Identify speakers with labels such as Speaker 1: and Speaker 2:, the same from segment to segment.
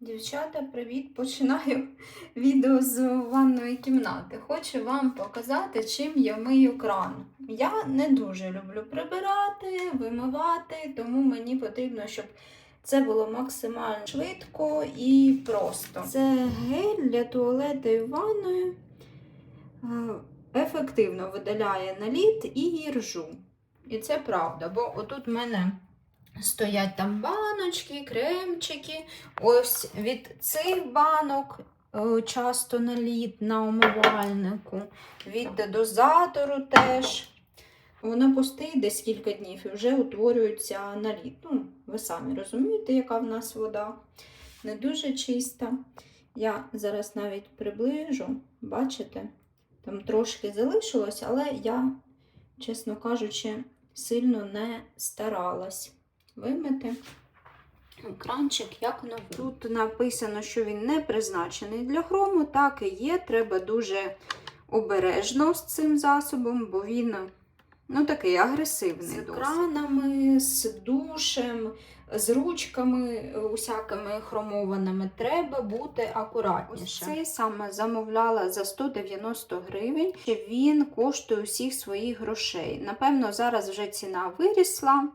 Speaker 1: Дівчата, привіт! Починаю відео з ванної кімнати. Хочу вам показати, чим я мию кран. Я не дуже люблю прибирати, вимивати, тому мені потрібно, щоб це було максимально швидко і просто. Це гель для туалету і ванної. Е, Ефективно видаляє наліт і ржу. І це правда, бо отут в мене стоять там баночки, кремчики. Ось від цих банок е, часто наліт на умивальнику, від дозатору теж. Воно постоїть десь кілька днів і вже утворюється наліт. Ну, ви самі розумієте, яка в нас вода. Не дуже чиста. Я зараз навіть приближу, бачите, там трошки залишилось, але я, чесно кажучи, сильно не старалась вимити. Кранчик як новий. Тут написано, що він не призначений для хрому, так і є. Треба дуже обережно з цим засобом, бо він ну, такий агресивний. З
Speaker 2: досить.
Speaker 1: кранами, з душем, з ручками е, усякими хромованими. Треба бути акуратніше. Ось цей саме замовляла за 190 гривень. Він коштує усіх своїх грошей. Напевно, зараз вже ціна вирісла.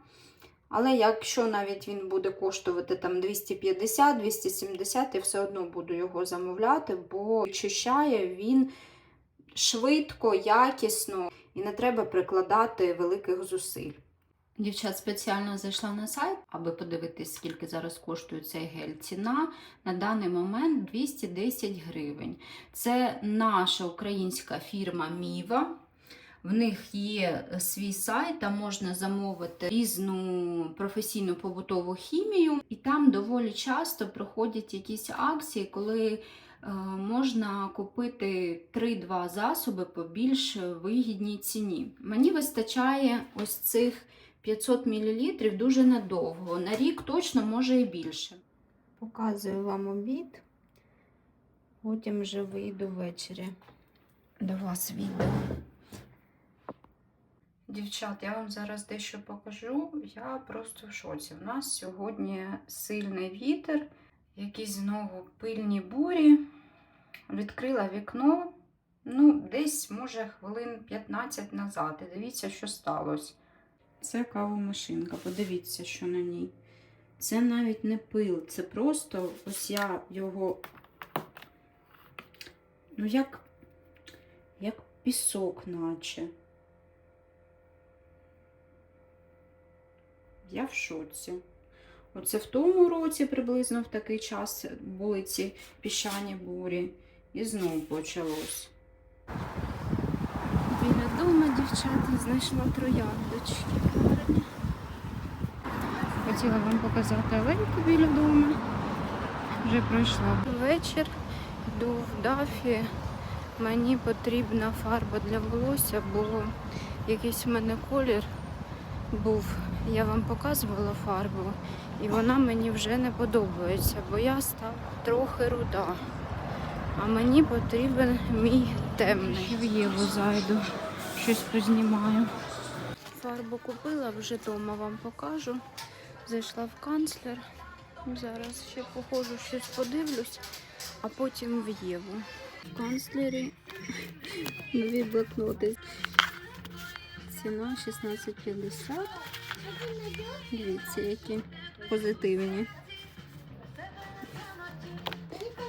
Speaker 1: Але якщо навіть він буде коштувати там 250-270, я все одно буду його замовляти, бо очищає він швидко, якісно і не треба прикладати великих зусиль. Дівчат спеціально зайшла на сайт, аби подивитись, скільки зараз коштує цей гель. Ціна на даний момент 210 гривень. Це наша українська фірма Міва. В них є свій сайт, там можна замовити різну професійну побутову хімію, і там доволі часто проходять якісь акції, коли е, можна купити 3-2 засоби по більш вигідній ціні. Мені вистачає ось цих 500 мл дуже надовго. На рік точно може і більше. Показую вам обід. Потім вже вийду ввечері до вас відео. Дівчат, я вам зараз дещо покажу. Я просто в шоці. У нас сьогодні сильний вітер, якісь знову пильні бурі. Відкрила вікно, ну, десь, може, хвилин 15 назад. І дивіться, що сталося. Це кавомашинка, подивіться, що на ній. Це навіть не пил, це просто ось я його, ну, як, як пісок, наче. Я в шоці. Оце в тому році приблизно в такий час були ці піщані бурі. І знову почалось. Біля дома дівчата знайшла трояндочки. Хотіла вам показати алейку біля дому. Вже пройшла вечір, йду в дафі. Мені потрібна фарба для волосся, бо якийсь в мене колір був. Я вам показувала фарбу, і вона мені вже не подобається, бо я стала трохи руда. А мені потрібен мій темний. В Єву зайду, щось познімаю. Фарбу купила, вже вдома вам покажу. Зайшла в канцлер. Зараз ще походжу, щось подивлюсь, а потім в Єву. В канцлері нові блокноти. Ціна 16,50. Дивіться, які позитивні.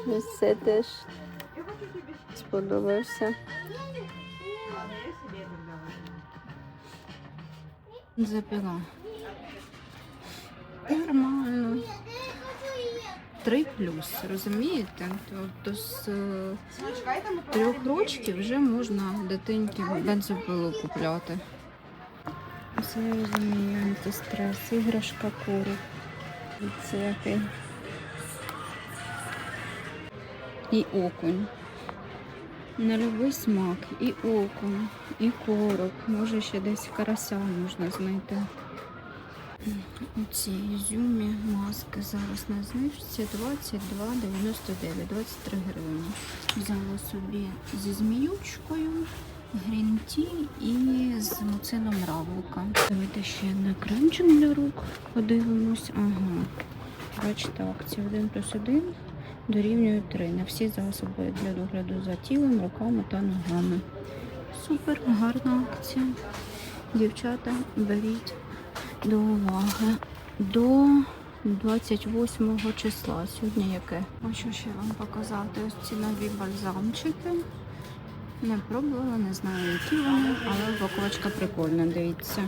Speaker 1: Ось це теж сподобався. Запила. Нормально. Три плюс, розумієте? Тобто з е, трьох рочків вже можна дитинки бензопилу купляти. Це розумію, антистрес, іграшка короб. Це який. І окунь. На любий смак. І окунь, і короб. Може ще десь карася можна знайти. Оці ізюмі маски зараз на знижці 22,99, 23 гривні. Взяла собі зі зміючкою, грінті і з муцином равлика. Давайте ще на кремчик для рук подивимось. Ага. Бачите, акція 1 плюс 1 дорівнює 3 на всі засоби для догляду за тілом, руками та ногами. Супер, гарна акція. Дівчата, беріть до уваги. До 28 числа. Сьогодні яке? Хочу ще вам показати ось ці нові бальзамчики. Не пробувала, не знаю, які вони, але упаковочка прикольна, дивіться.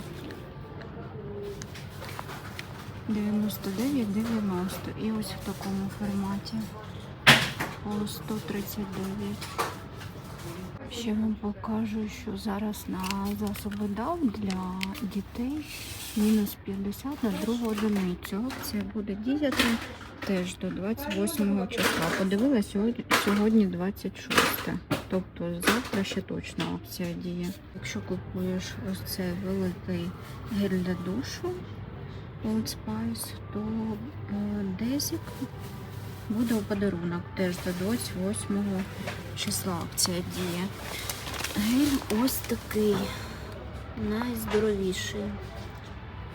Speaker 1: 99,90 і ось в такому форматі по 139. Ще вам покажу, що зараз на засоби DAV для дітей мінус 50 на другу одиницю. Акція буде діяти теж до 28 числа. Подивила сьогодні, сьогодні 26. Тобто завтра ще точно акція діє. Якщо купуєш ось цей великий гель для душу Old Spice, то е, десік буде у подарунок теж до 28 числа акція діє. Гель ось такий. Найздоровіший.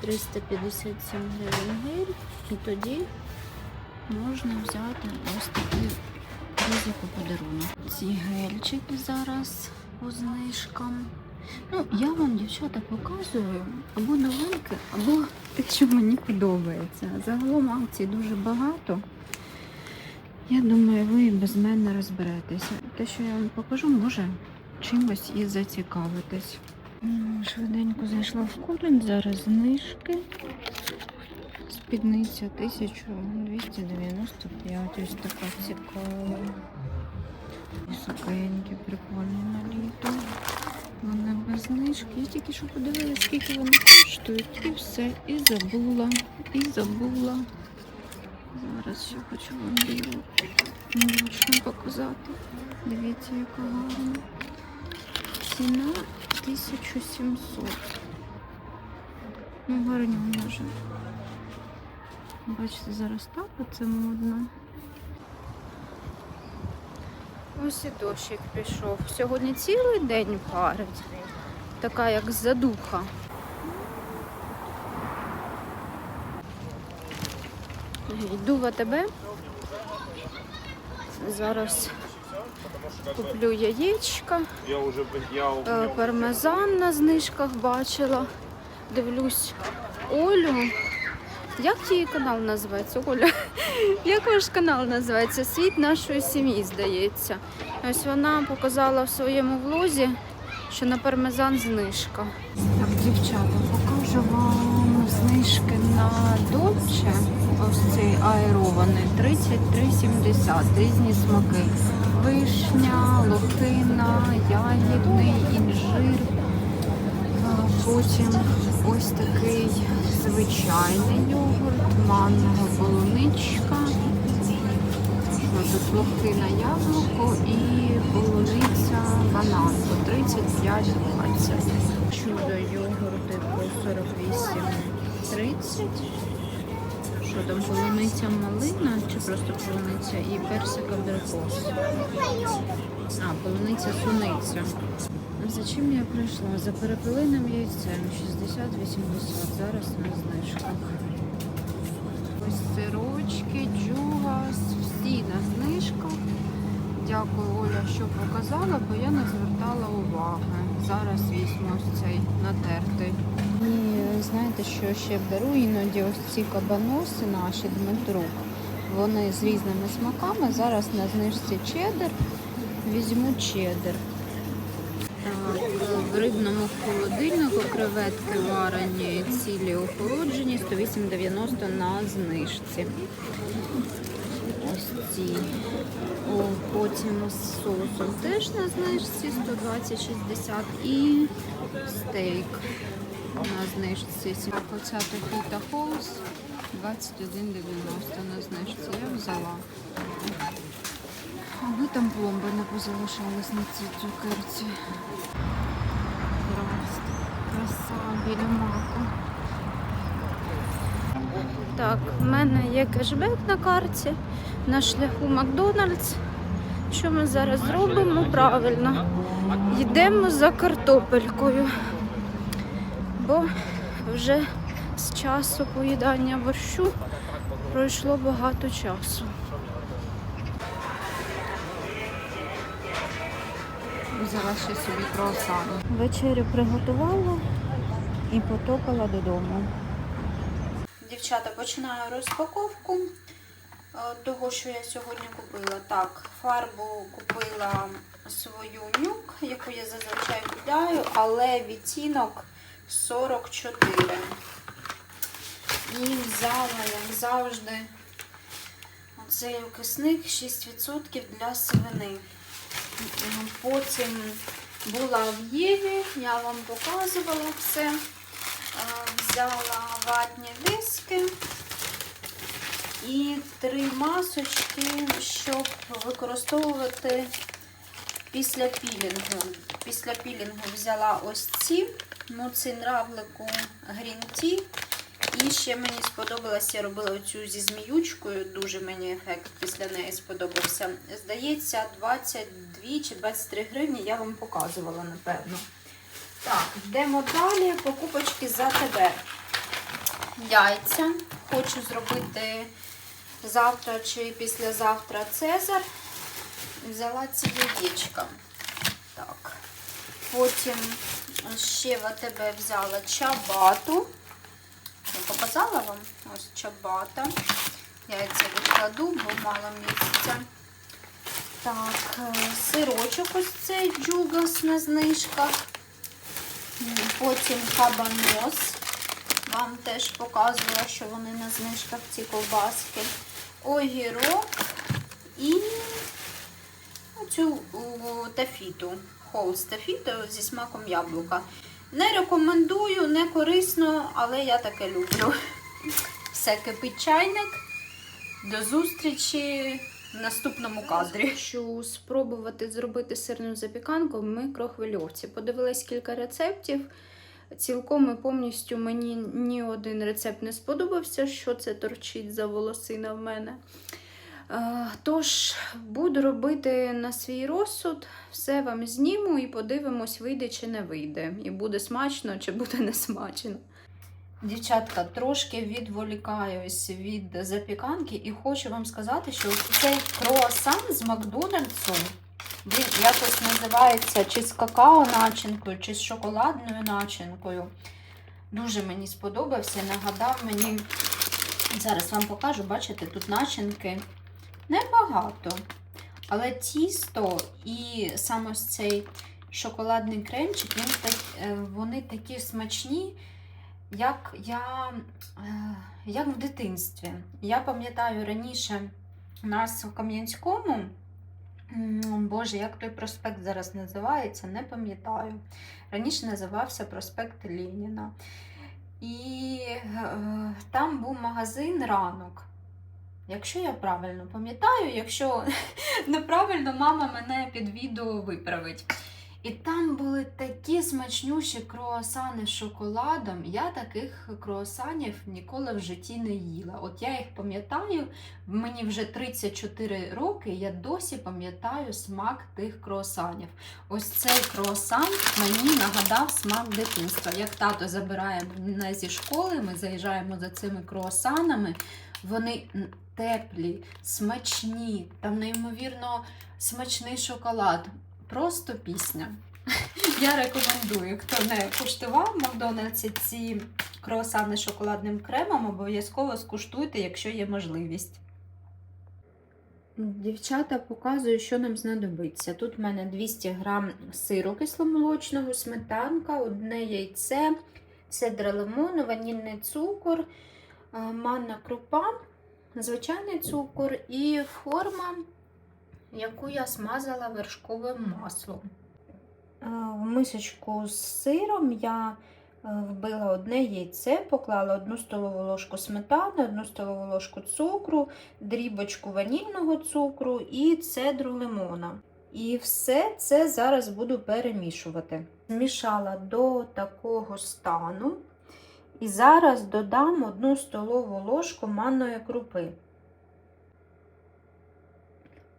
Speaker 1: 357 гривень гель. І тоді можна взяти ось такий ризик у подарунок. Ці гельчики зараз по знижкам. Ну, я вам, дівчата, показую або новинки, або те, що мені подобається. Загалом акцій дуже багато. Я думаю, ви без мене розберетеся. Те, що я вам покажу, може чимось і зацікавитись. Швиденько зайшла в кулін, зараз знижки. Спідниця 1295, ось така цікава. Високенькі, прикольні на літо. Вони без знижки. Я тільки що подивилася, скільки вони коштують. І все. І забула. І забула. Зараз ще хочу вам білу молочну показати. Дивіться, яка гарна. Ціна 1700. Ну, гарні може. Бачите, зараз так оце модно. Ось і дощик пішов. Сьогодні цілий день парить. Така як задуха. Йду в АТБ. Зараз куплю яєчка. Е, Пармезан на знижках бачила. Дивлюсь Олю. Як її канал називається? Оля? Як ваш канал називається? Світ нашої сім'ї, здається. Ось вона показала в своєму влозі, що на пармезан знижка. Так, дівчата, покажу вам знижки на Дольче. Ось цей аерований 33,70. Різні смаки. Вишня, лохина, ягідний, інжир. Потім ось такий звичайний йогурт, манного полуничка. Тут лохина яблуко і полуниця банан по 35,20. Чудо йогурти по 48,30. Що там полуниця малина чи просто полуниця і персик абрикос? А, полуниця суниця. За чим я прийшла? За перепелиним яйцем 60-80, зараз на знижках. Ось сирочки, джугас, всі на знижках. Дякую, Оля, що показала, бо я не звертала уваги. Зараз візьму ось цей натертий. І знаєте, що ще беру? Іноді ось ці кабаноси наші Дмитрук. Вони з різними смаками. Зараз на знижці чеддер. Візьму чеддер. Так, в рибному холодильнику креветки варені, цілі охолоджені, 108,90 на знижці. Ось. О, потім з соусом теж на знижці 120,60 і стейк на знижці. Оця Тохіта Холс 21,90 на знижці. Я взяла. Аби там пломби не позалишались на цій цукерці. Просто краса біля маку. Так, в мене є кешбек на карті, на шляху Макдональдс. Що ми зараз зробимо? Ну, правильно. Йдемо за картопелькою, бо вже з часу поїдання борщу пройшло багато часу. Зараз ще собі круасани. Вечерю приготувала і потопила додому. Дівчата, починаю розпаковку е, того, що я сьогодні купила. Так, фарбу купила свою нюк, яку я зазвичай купляю, але відтінок 44. І взяла, як завжди, оцей окисник 6% для сивини. Потім була в Єві, я вам показувала все. Е, Взяла ватні диски і три масочки, щоб використовувати після пілінгу. Після пілінгу взяла ось ці Муцин равлику Green Tea. І ще мені сподобалося, я робила оцю зі зміючкою, дуже мені ефект після неї сподобався. Здається, 22 чи 23 гривні я вам показувала, напевно. Так, йдемо далі. Покупочки за тебе. Яйця. Хочу зробити завтра чи післязавтра Цезар. Взяла ці яєчка. Так. Потім ще в АТБ взяла чабату. Я показала вам ось чабата. Яйця відкладу, бо мало місця. Так, е, сирочок ось цей джугас на знижках. Потім кабанос. Вам теж показувала, що вони на знижках ці ковбаски. Огірок і цю тафіту. Холст тафіту зі смаком яблука. Не рекомендую, не корисно, але я таке люблю. Все кипить чайник. До зустрічі в наступному кадрі. Хочу спробувати зробити сирну запіканку в микрохвильовці. Подивилась кілька рецептів. Цілком і повністю мені ні один рецепт не сподобався, що це торчить за волосина в мене. Е, Тож, буду робити на свій розсуд, все вам зніму і подивимось, вийде чи не вийде. І буде смачно, чи буде не смачно. Дівчатка, трошки відволікаюсь від запіканки і хочу вам сказати, що цей круасан з Макдональдсу, він якось називається чи з какао начинкою, чи з шоколадною начинкою. Дуже мені сподобався, нагадав мені, зараз вам покажу, бачите, тут начинки небагато. Але тісто і саме ось цей шоколадний кремчик, він е, вони такі смачні, як я е, як в дитинстві. Я пам'ятаю раніше у нас у Кам'янському, Боже, як той проспект зараз називається, не пам'ятаю. Раніше називався проспект Леніна. І е, там був магазин ранок. Якщо я правильно пам'ятаю, якщо неправильно, мама мене під відео виправить. І там були такі смачнющі круасани з шоколадом. Я таких круасанів ніколи в житті не їла. От я їх пам'ятаю, мені вже 34 роки, я досі пам'ятаю смак тих круасанів. Ось цей круасан мені нагадав смак дитинства. Як тато забирає мене зі школи, ми заїжджаємо за цими круасанами. Вони теплі, смачні, там неймовірно смачний шоколад. Просто пісня. Я рекомендую, хто не куштував в Макдональдсі ці круасани з шоколадним кремом, обов'язково скуштуйте, якщо є можливість. Дівчата показую, що нам знадобиться. Тут в мене 200 г сиру кисломолочного, сметанка, одне яйце, цедра лимону, ванільний цукор, е, манна крупа, звичайний цукор і форма, яку я смазала вершковим маслом. Е, В мисочку з сиром я е, вбила одне яйце, поклала одну столову ложку сметани, одну столову ложку цукру, дрібочку ванільного цукру і цедру лимона. І все це зараз буду перемішувати. Змішала до такого стану. І зараз додам одну столову ложку манної крупи.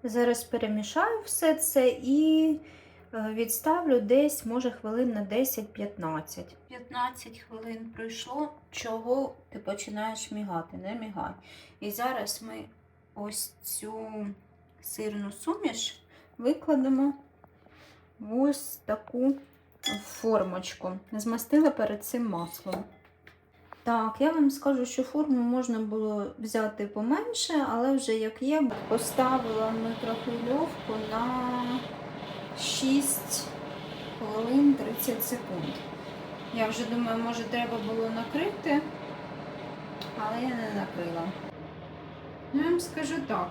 Speaker 1: Зараз перемішаю все це і е, відставлю десь, може, хвилин на 10-15. 15 хвилин пройшло, чого ти починаєш мігати, не мігай. І зараз ми ось цю сирну суміш викладемо ось таку формочку. Змастила перед цим маслом. Так, я вам скажу, що форму можна було взяти поменше, але вже як є, поставила микрохвильовку на 6 хвилин 30 секунд. Я вже думаю, може треба було накрити, але я не накрила. Ну, я вам скажу так,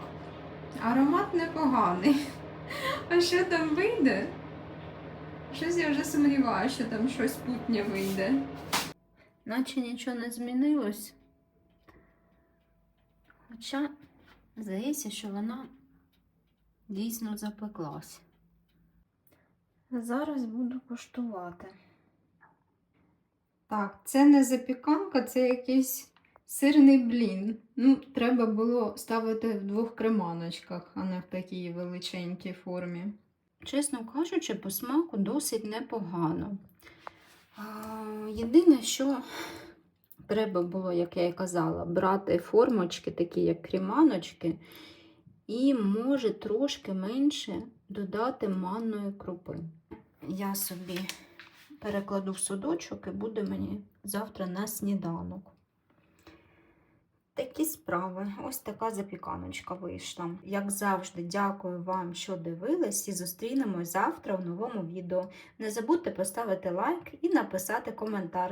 Speaker 1: аромат непоганий. А що там вийде? Щось я вже сумніваюся, що там щось путнє вийде. Наче нічого не змінилось. Хоча, здається, що вона дійсно запеклась. Зараз буду коштувати. Так, це не запіканка, це якийсь сирний блін. Ну, треба було ставити в двох креманочках, а не в такій величенькій формі. Чесно кажучи, по смаку досить непогано. Єдине, що треба було, як я і казала, брати формочки, такі як кріманочки, і може трошки менше додати манної крупи. Я собі перекладу в судочок і буде мені завтра на сніданок. Такі справи. Ось така запіканочка вийшла. Як завжди, дякую вам, що дивились, і зустрінемось завтра в новому відео. Не забудьте поставити лайк і написати коментар.